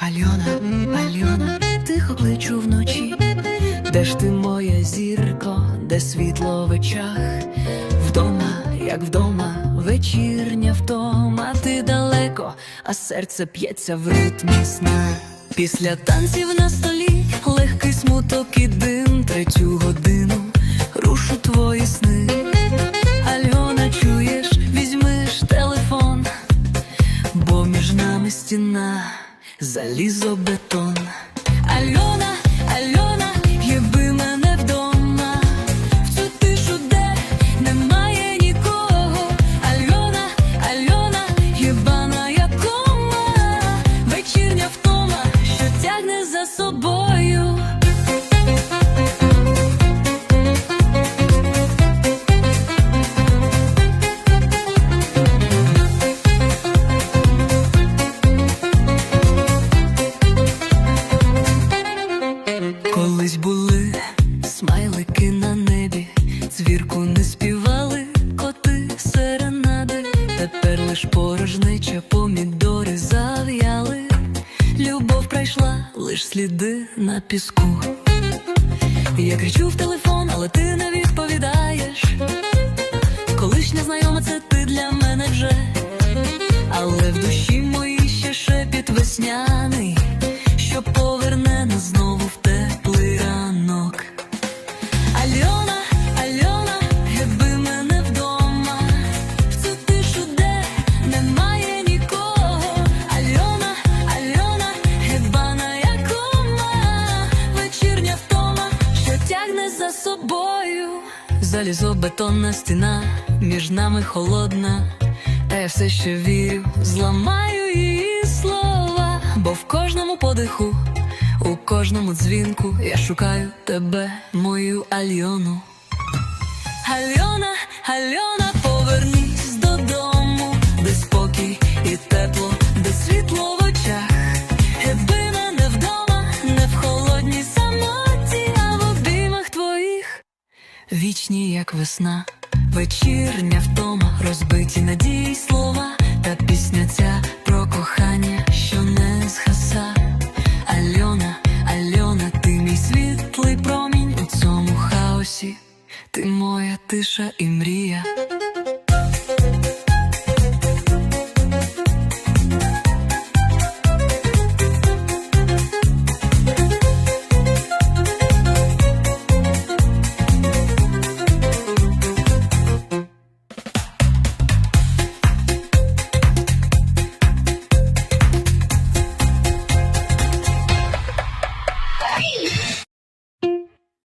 Альона, Альона, тихо кличу вночі, де ж ти моя зірко, де світло в очах, вдома, як вдома, вечірня втома, ти далеко, а серце п'ється в ритмі сна. Після танців на столі, легкий смуток і дим, третю годину рушу твої сни. Альона, чуєш, візьмеш телефон, бо між нами стіна, залізобетон. Альона, були смайлики на небі, цвірку не співали коти серенади, тепер лиш порожнеча помідори зав'яли. Любов пройшла, лиш сліди на піску. Я кричу в телефон, але ти не відповідаєш. Колишня знайома, це ти для мене вже, але в душі моїй ще шепіт весняний, за собою. Залізобетонна стіна, між нами холодна, та я все ще вірю, зламаю її слова, бо в кожному подиху, у кожному дзвінку я шукаю тебе, мою Альону. Альона, Альона, повернись додому, де спокій і тепло, де світло Вічні, як весна, вечірня втома, розбиті надії слова, та пісня ця про кохання, що не згаса. Альона, Альона, ти мій світлий промінь у цьому хаосі, ти моя тиша і мрія.